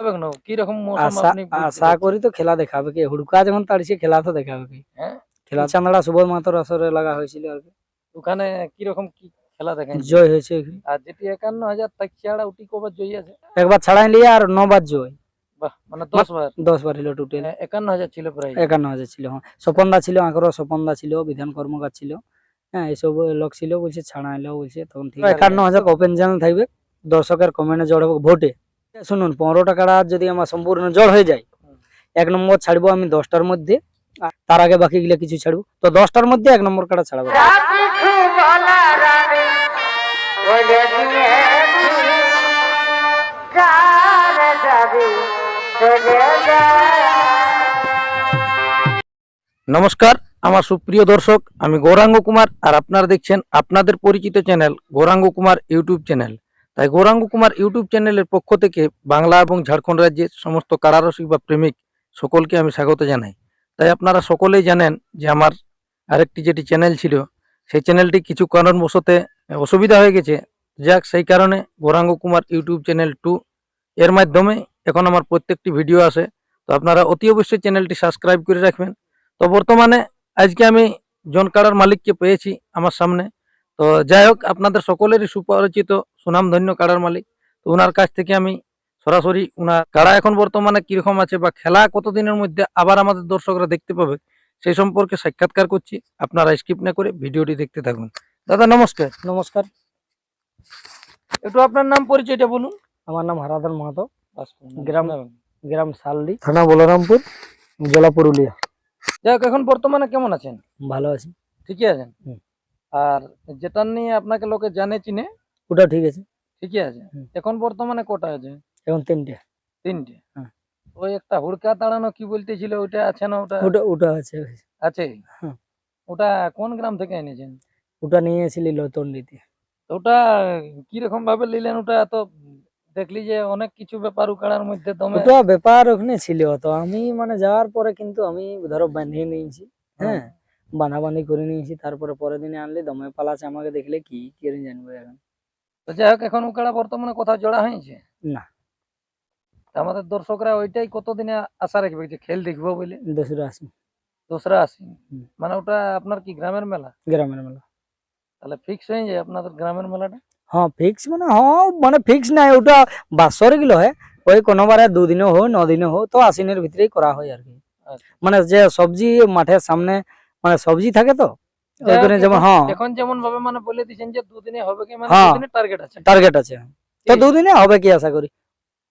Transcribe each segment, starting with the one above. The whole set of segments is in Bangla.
হবে না? কি রকম মৌসুম আশা আপনি আশা করি তো খেলা দেখাবে কি হুড়কা যখন তাড়িছে খেলা তো দেখাবে কি হ্যাঁ? খেলা চান্দড়া সুবোধ মাতার আসরে লাগা হয়েছিল আর কি। ওখানে কি রকম কি খেলা দেখেন জয় হয়েছে আর যেটি উটি কবার জয়ী আছে? একবার ছাড়াই লিয়ে আর নবার জয়। বাহ মানে দশ বার? দশ বার হলো টোটাল একান্ন হাজার ছিল প্রায়। একান্ন হাজার ছিল হ্যাঁ। স্বপনদা ছিল আঁকর স্বপনদা ছিল বিধান কর্মকার ছিল। হ্যাঁ এইসব লোক ছিল বলছে ছাড়া এলো বলছে। তখন ঠিক ওপেন চ্যানেল থাকবে। দর্শকের কমেন্টে জড় হবে ভোটে। শুনুন পনেরো টাকাটা যদি আমার সম্পূর্ণ জড় হয়ে যায়, এক নম্বর ছাড়বো আমি দশটার মধ্যে তার আগে বাকি গুলো কিছু ছাড়বো। তো দশটার মধ্যে এক নম্বর কাটা ছাড়াবো নমস্কার, আমার সুপ্রিয় দর্শক, আমি গৌরাঙ্গ কুমার, আর আপনারা দেখছেন আপনাদের পরিচিত channel Gouranga Kumar YouTube channel. তাই গৌরাঙ্গ কুমার ইউটিউব চ্যানেলের পক্ষ থেকে বাংলা এবং ঝাড়খণ্ড রাজ্যের সমস্ত কারারসিক বা প্রেমিক সকলকে আমি স্বাগত জানাই। তাই আপনারা সকলেই জানেন যে আমার আরেকটি যেটি চ্যানেল ছিল, সেই চ্যানেলটি কিছু কারণবশতে অসুবিধা হয়ে গেছে। যাক, সেই কারণে Gouranga Kumar YouTube channel two এর মাধ্যমে এখন আমার প্রত্যেকটি ভিডিও আসে। তো আপনারা অতি অবশ্যই চ্যানেলটি সাবস্ক্রাইব করে রাখবেন। তো বর্তমানে আজকে আমি জন কাড়ার মালিককে পেয়েছি আমার সামনে। তো যাই হোক আপনাদের সকলেরই সুপরিচিত সুনামধন্য কাড়ার মালিক। তো ওনার কাছ থেকে আমি সরাসরি ওনার কাড়া এখন বর্তমানে কীরকম আছে বা খেলা কতদিনের মধ্যে আবার আমাদের দর্শকরা দেখতে পাবে সেই সম্পর্কে সাক্ষাৎকার করছি। আপনারা স্কিপ না করে ভিডিওটি দেখতে থাকুন। দাদা নমস্কার। নমস্কার। একটু আপনার নাম পরিচয়টা বলুন। আমার নাম হারাধন মাহাতো। গ্রাম গ্রাম গ্রাম শালদি থানা বলরামপুর। জেলা পুরুলিয়া। যাই হোক এখন বর্তমানে কেমন আছেন? ভালো আছি। ঠিকই আছেন? হুম। আর যেটা নিয়ে আপনাকে লোকে জানে চিনে ওটা ঠিক আছে। ঠিকই আছে। এখন বর্তমানে কটা আছে? এখন তিনটে। তিনটে? হ্যাঁ। ওই একটা হুড়কা তাড়ানো কি বলতেছিল ওটা আছে না ওটা? ওটা ওটা আছে। আছে? হ্যাঁ। ওটা কোন গ্রাম থেকে এনেছেন? ওটা নিয়ে এসেছিলি লতন্ডিতে। ওটা কীরকম ভাবে নিলেন? ওটা তো দেখলি যে অনেক কিছু ব্যাপার উকাড়ার মধ্যে দমে। ওটা ব্যাপার ওখানে ছিল তো। আমি মানে যাওয়ার পরে কিন্তু আমি ধরো বাঁধিয়ে নিয়েছি। হ্যাঁ। বাঁধাবান্ধি করে নিয়েছি তারপরে পরের দিনে আনলে দমে পালাছে আমাকে দেখলে কি কেন জানব এখন। তো যাই হোক এখন উকাড়া বর্তমানে কোথাও জোড়া হয়েছে? না। আমাদের দর্শকরা ওইটাই কতদিনে আশা রাখবে যে খেল দেখব বলে? দোসরা আসি দোসরা আসি মানে ওটা আপনার কি গ্রামের মেলা? গ্রামের মেলা। তাহলে ফিক্স হয়ে যায় আপনাদের গ্রামের মেলাটা? হ্যাঁ ফিক্স মানে হ্যাঁ মানে ফিক্স নাই ওটা বাৎসরিকগুলো হয়। ওই কোনোবারে দুদিনও হোক ন দিনও হোক তো আশ্বিনের ভিতরেই করা হয় আর কি। আচ্ছা। মানে যে সবজি মাঠের সামনে মানে সবজি থাকে তো? করে যেমন এখন- হ্যাঁ। এখন যেমন ভাবে মানে বলে দিচ্ছেন যে দুদিনে হবে কি মানে হ্যাঁ। দুদিনে টার্গেট আছে। টার্গেট আছে। তো দুদিনে হবে কি আশা করি?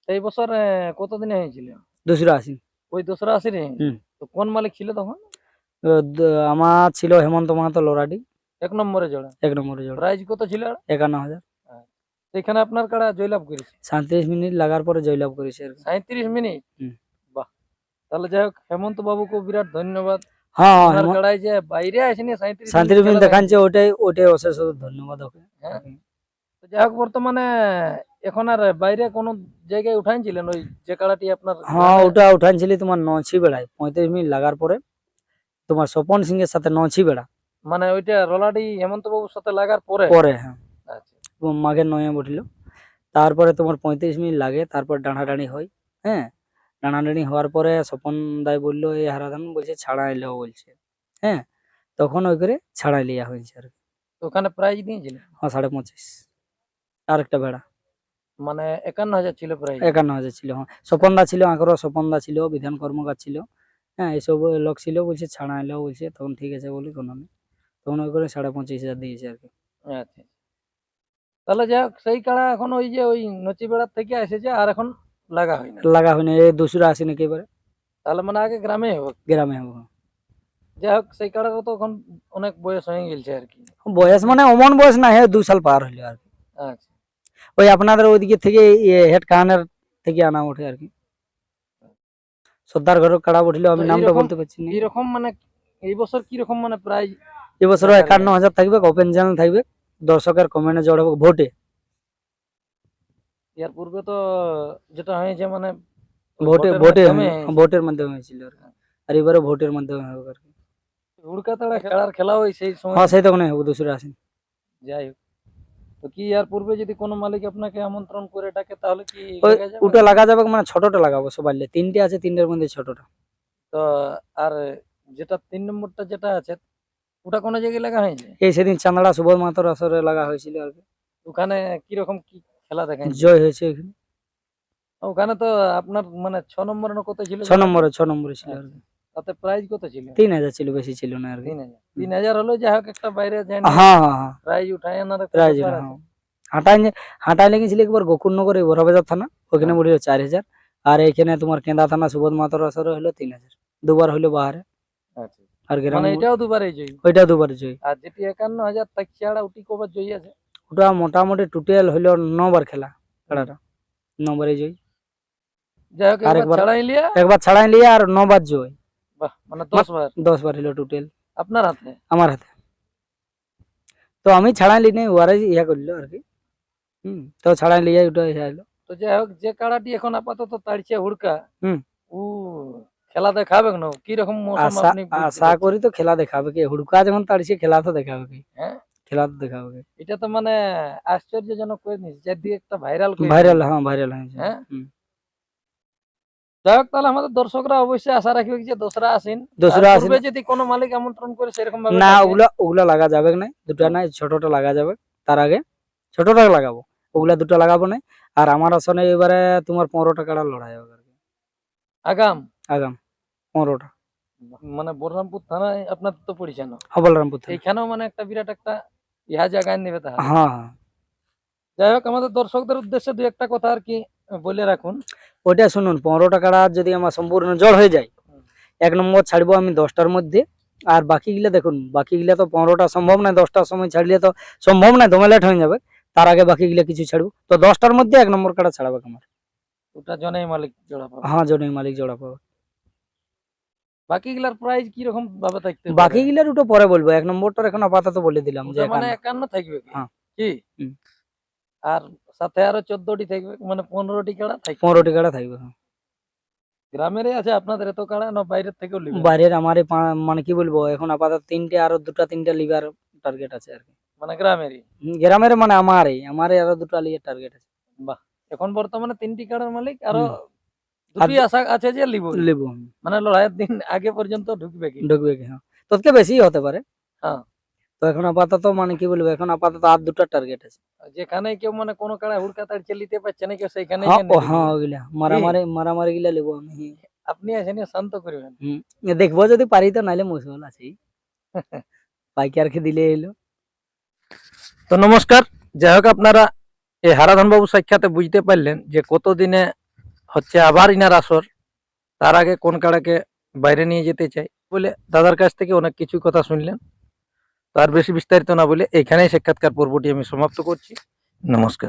এই বছর আহ, কতদিনে হয়েছিল? দোসরা আসি ওই দোসরা রে তো কোন মালিক ছিল তখন? আমার ছিল হেমন্ত মাহাতো লোরাডি। এক নম্বরে জোড়া। এক নম্বরে জোড়া। প্রাইজ কত ছিল? একান্ন হাজার। সেখানে আপনার কাড়া জয়লাভ করেছে? সাঁত্রিশ মিনিট লাগার পরে জয়লাভ করেছে সাঁত্রিশ মিনিট? বাহ। তাহলে যাই হোক হেমন্ত বাবুকে বিরাট ধন্যবাদ। হ্যাঁ আপনার হেমন্ত- কাড়াই যে বাইরে আসেনি দেখাচ্ছে ওটাই ওটাই অশেষ ধন্যবাদ ওকে। হ্যাঁ। যাই হোক বর্তমানে এখন আর বাইরে কোনো জায়গায় উঠাইছিলেন ওই যে কাড়াটি আপনার হ্যাঁ ওটা উঠানছিলি তোমার নছি বেড়ায় পঁয়ত্রিশ মিনিট লাগার পরে। তোমার স্বপন সিং এর সাথে নছি বেড়া। মানে ওইটা রলাডি হেমন্ত বাবুর সাথে লাগার পরে? পরে হ্যাঁ। আচ্ছা। মাঘের নয়ে উঠল। তারপরে তোমার পঁয়ত্রিশ মিনিট লাগে তারপর ডাঁড়াডাঁড়ি হয় হ্যাঁ। ডাঁড়াডাঁড়ি হওয়ার পরে স্বপন দায় বলল এই হারাধান বলছে ছাড়া এলো বলছে। হ্যাঁ তখন ওই করে ছাড়াই লিয়া হয়েছে আর কি। ওখানে প্রাইজ দিয়েছিলেন হ্যাঁ সাড়ে পঁচিশ। আর একটা বেড়া মানে একান্ন হাজার ছিল প্রাইজ একান্ন হাজার ছিল হ্যাঁ। স্বপনদা ছিল আঁকরো স্বপনদা ছিল বিধান কর্মকার ছিল। হ্যাঁ এইসব লোক ছিল বলছে ছাড়া এলো বলছে তখন ঠিক আছে বলি কোনো নেই। তখন ওই করে সাড়ে পঁচিশ হাজার দিয়েছে আর কি। আচ্ছা। তাহলে যাই হোক সেই কাড়া এখন ওই যে ওই নচি বেড়ার থেকে এসেছে আর এখন লাগা হয় না লাগা হয়নি এই দুশোরা আসেনি একেবারে তাহলে মানে আগে গ্রামে হোক গ্রামে হব যাই হোক সেই কাড়ারও তো এখন অনেক বয়স হয়ে গেছে আর কি বয়স মানে অমন বয়স না হ্যাঁ দু সাল পার হইল আর কি আচ্ছা ওই আপনাদের ওইদিকে থেকে হেড কাহানের থেকে আনা ওঠে আর কি সর্দার ঘর কাড়া উঠল আমি তো নামটা এইরকম- বলতে পারছি না এইরকম মানে এই বছর কীরকম মানে প্রাইজ এবছর টাকা একান্ন হাজার থাকবে ওপেন চ্যানেল থাকবে দর্শকের কমেন্টে জড় হবে ভোটে এর পূর্বে তো যেটা হয়েছে মানে ভোটে ভোটে মাধ্যমে ভোটের মাধ্যমে হয়েছিল আর এবারে ভোটের মাধ্যমে হবে আর কি। হুড়কা খেলার খেলা ওই সেই সময়। হ্যাঁ সেই তখন হবে দুশোরা আসেন। যাই হোক। তো কি আর পূর্বে যদি কোনো মালিক আপনাকে আমন্ত্রণ করে ডাকে তাহলে কি ওটা লাগা যাবে মানে ছোটটা লাগাবো সবাই মিলে। তিনটে আছে তিনটের মধ্যে ছোটটা। তো আর যেটা তিন নম্বরটা যেটা আছে ওটা কোনো জায়গায় লাগা হয়েছে এই সেদিন চান্দড়া সুবোধ মাতার আসরে লাগা হয়েছিল আর কি। ওখানে কীরকম কি খেলা দেখায় জয় হয়েছে ওখানে। ওখানে তো আপনার মানে ছ নম্বর না কত ছিল? ছ নম্বরে ছ নম্বরে ছিল আর তাতে প্রাইজ কত ছিল? তিন হাজার ছিল বেশি ছিল না আর তিন হাজার। তিন হাজার হলো যাই হোক একটা বাইরে যায় হ্যাঁ হ্যাঁ হ্যাঁ। প্রাইজ উঠায় আনার একটা প্রাইজ হ্যাঁ। আছে। হাঁটাই হাঁটাই লেগেছিল একবার গোকুলনগর এই বড়বাজার থানা। ওখানে বলিল চার হাজার। আর এখানে তোমার কেন্দা থানা সুবোধ মাতার আসরে হলো তিন হাজার। দুবার হইল বাহারে। আচ্ছা। আর গ্রাম মানে এটাও দুবারই জয়ী? ওইটা দুবার জয়। আর যেটি একান্ন হাজার তাক ছাড়া ওটি কবার জয়ী আছে? ওটা মোটামুটি টোটাল হইল নবার খেলা খেলাটা। নবারে জয়। যাই হোক একবার ছাড়াই লিয়া। একবার ছাড়াই লিয়ে আর নবার জয়। বাহ মানে দশ বার। দশ বার হইল টোটাল আপনার হাতে? আমার হাতে। তো আমি ছাড়াই লি নাই ওয়ারে ইয়া করল আর কি। হম তো ছাড়াই লিয়ে ওটা ইয়া হলো তো যাই হোক যে কাড়াটি এখন আপাতত তাড়ছে হুড়কা হুম। ও খেলা দেখাবে না কি রকম মৌসুম আশা আপনি আশা করি তো খেলা দেখাবে কি হুড়কা যখন তাড়িছে খেলা তো দেখাবে কি হ্যাঁ? খেলা তো দেখাবে কি এটা তো মানে আশ্চর্যজনক করে চারদিকে একটা ভাইরাল ভাইরাল হ্যাঁ ভাইরাল হ্যাঁ? যাই হোক তাহলে আমাদের দর্শকরা অবশ্যই আশা রাখবে যে দোসরা আসেন। দোসরা পূর্বে যদি কোনো মালিক আমন্ত্রণ করে সেরকম ভাবে না ওগুলা ওগুলা লাগা যাবে না। দুটা নাই ছোটটা লাগা যাবে। তার আগে ছোটটা লাগাবো। ওগুলা দুটো লাগাবো না। আর আমার আসনে এবারে তোমার পনেরো টাকার লড়াই হবে। আগাম? আগাম পনেরোটা। মানে বলরামপুর থানায় আপনার তো পড়েছে না হবলরামপুর থেকে এইখানেও মানে একটা বিরাট একটা ইহা জায়গায় নেবে তাহলে হ্যাঁ হ্যাঁ। যাই হোক আমাদের দর্শকদের উদ্দেশ্যে দু একটা কথা আর কি বলে রাখুন। ওইটা শুনুন পনেরো টাকাটা যদি আমার সম্পূর্ণ জল হয়ে যায় এক নম্বর ছাড়বো আমি দশটার মধ্যে। আর বাকিগুলা দেখুন বাকিগুলা তো পনেরোটা সম্ভব নয় দশটার সময় ছাড়লে তো সম্ভব নয় দমে লেট হয়ে যাবে। তার আগে বাকিগুলা কিছু ছাড়বো। তো দশটার মধ্যে এক নম্বর কাটা ছাড়াবে আমার। ওটা জনেই মালিক জোড়া পাবে। হ্যাঁ জনের মালিক জোড়া পাবে। বাকিগুলার প্রাইস কি রকম ভাবে থাকতে? বাকিগুলার ওটা পরে বলব এক নম্বরটার এখন আপাতত বলে দিলাম যে মানে একান্ন। একান্ন থাকবে কি? হ্যাঁ। আর সাথে আরও চোদ্দটি থাকবে মানে পনেরোটি কাড়া থাকবে পনেরোটি কাটা থাকবে হ্যাঁ। গ্রামেরই আছে আপনাদের এত কাড়া না বাইরের থেকেও লিবে বাইরের আমার মানে কি বলব এখন আপাতত তিনটে আরও দুটা তিনটা লিগার টার্গেট আছে আর কি মানে গ্রামেরই গ্রামের মানে আমারই আমারই আরও দুটো লিগার টার্গেট আছে বাহ এখন বর্তমানে তিনটি কাড়ার মালিক আরও। দুটি আশা আছে যে লিব। লেবু। মানে লড়াইয়ের দিন আগে পর্যন্ত ঢুকবে কি? ঢুকবে কি হ্যাঁ। তোকে বেশি হতে পারে। হ্যাঁ। তো এখন আপাতত মানে কি বলব এখন আপাতত আর দুটা টার্গেট আছে। যেখানে কেউ মানে কোনো কাড়া হুড়কা তাড়ছে নিতে পারছে না কেউ সেইখানে হ্যাঁ ও হ্যাঁ ওগুলা মারামারি মারামারি গুলা লেবো আমি। আপনি এসে নিয়ে শান্ত করবেন হুম, দেখব যদি পারি তো নাইলে মুসল আছেই পাইকারকে দিলে এলো। তো নমস্কার। যাই হোক আপনারা এই হারাধন বাবু সাক্ষাতে বুঝতে পারলেন যে কতদিনে হচ্ছে আবার ইনার আসর। তার আগে কোন কাড়াকে বাইরে নিয়ে যেতে চাই বলে দাদার কাছ থেকে অনেক কিছু কথা শুনলেন। তার বেশি বিস্তারিত না বলে এখানেই সাক্ষাৎকার পর্বটি আমি সমাপ্ত করছি। নমস্কার।